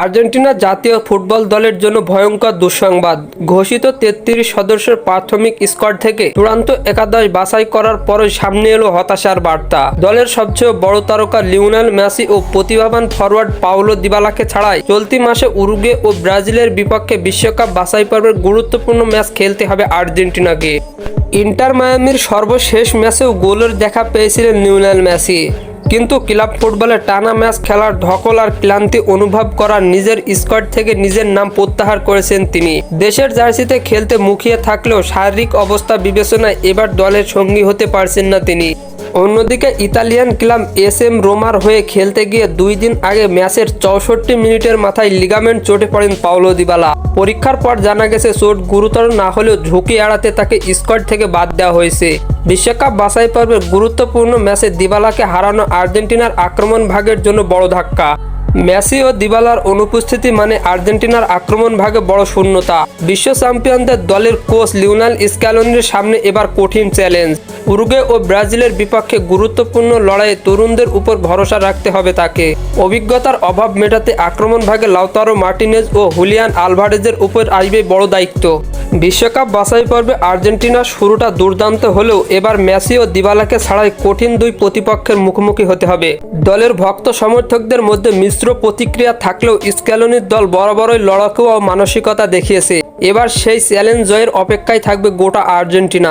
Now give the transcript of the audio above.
Argentina জাতীয় football দলের জন্য ভয়ঙ্কর দুঃসংবাদ। ঘোষিত তেত্রিশ সদস্যের প্রাথমিক স্কোয়াড থেকে চূড়ান্ত একাদশ বাছাই করার পরই সামনে এলো হতাশার বার্তা। দলের সবচেয়ে বড় তারকা লিওনেল মেসি ও প্রতিভাবান ফরওয়ার্ড পাউলো দিবালাকে ছাড়াই চলতি মাসে উরুগে ও ব্রাজিলের বিপক্ষে বিশ্বকাপ বাছাই পর্বের গুরুত্বপূর্ণ ম্যাচ খেলতে হবে আর্জেন্টিনাকে। ইন্টার মায়ামির সর্বশেষ ম্যাচেও গোলের দেখা পেয়েছিলেন লিওনেল মেসি। কিন্তু ক্লাব ফুটবলে টানা ম্যাচ খেলার ধকল আর ক্লান্তি অনুভব করার নিজের স্কোয়াড থেকে নিজের নাম প্রত্যাহার করেছেন তিনি। দেশের জার্সিতে খেলতে মুখিয়ে থাকলেও শারীরিক অবস্থা বিবেচনায় এবার দলের সঙ্গী হতে পারছেন না তিনি। অন্যদিকে ইতালিয়ান ক্লাব এস এম রোমার হয়ে খেলতে গিয়ে দুই দিন আগে ম্যাচের চৌষট্টি মিনিটের মাথায় লিগামেন্ট চোটে পড়েন পাওলো দিবালা। পরীক্ষার পর জানা গেছে, চোট গুরুতর না হলেও ঝুঁকি এড়াতে তাকে স্কোয়াড থেকে বাদ দেওয়া হয়েছে। বিশ্বকাপ বাছাই পর্বের গুরুত্বপূর্ণ ম্যাচে দিবালাকে হারানো আর্জেন্টিনার আক্রমণ ভাগের জন্য বড় ধাক্কা। মেসি ও দিবালার অনুপস্থিতি মানে আর্জেন্টিনার আক্রমণ ভাগে বড় শূন্যতা। বিশ্ব চ্যাম্পিয়নদের দলের কোচ লিওনাল স্ক্যালনির সামনে এবার কঠিন চ্যালেঞ্জ। উরুগে ও ব্রাজিলের বিপক্ষে গুরুত্বপূর্ণ লড়াইয়ে তরুণদের উপর ভরসা রাখতে হবে তাকে। অভিজ্ঞতার অভাব মেটাতে আক্রমণ ভাগে লাউতারো মার্টিনেজ ও হুলিয়ান আলভারেজের উপর আসবে বড় দায়িত্ব। বিশ্বকাপ বাছাই পর্বে আর্জেন্টিনার শুরুটা দুর্দান্ত হলেও এবার মেসি ও দিবালাকে ছাড়াই কঠিন দুই প্রতিপক্ষের মুখোমুখি হতে হবে। দলের ভক্ত সমর্থকদের মধ্যে মিশ্র প্রতিক্রিয়া থাকলেও স্ক্যালনির দল বরাবরই লড়াকু ও মানসিকতা দেখিয়েছে। এবার সেই চ্যালেঞ্জ জয়ের অপেক্ষায় থাকবে গোটা আর্জেন্টিনা।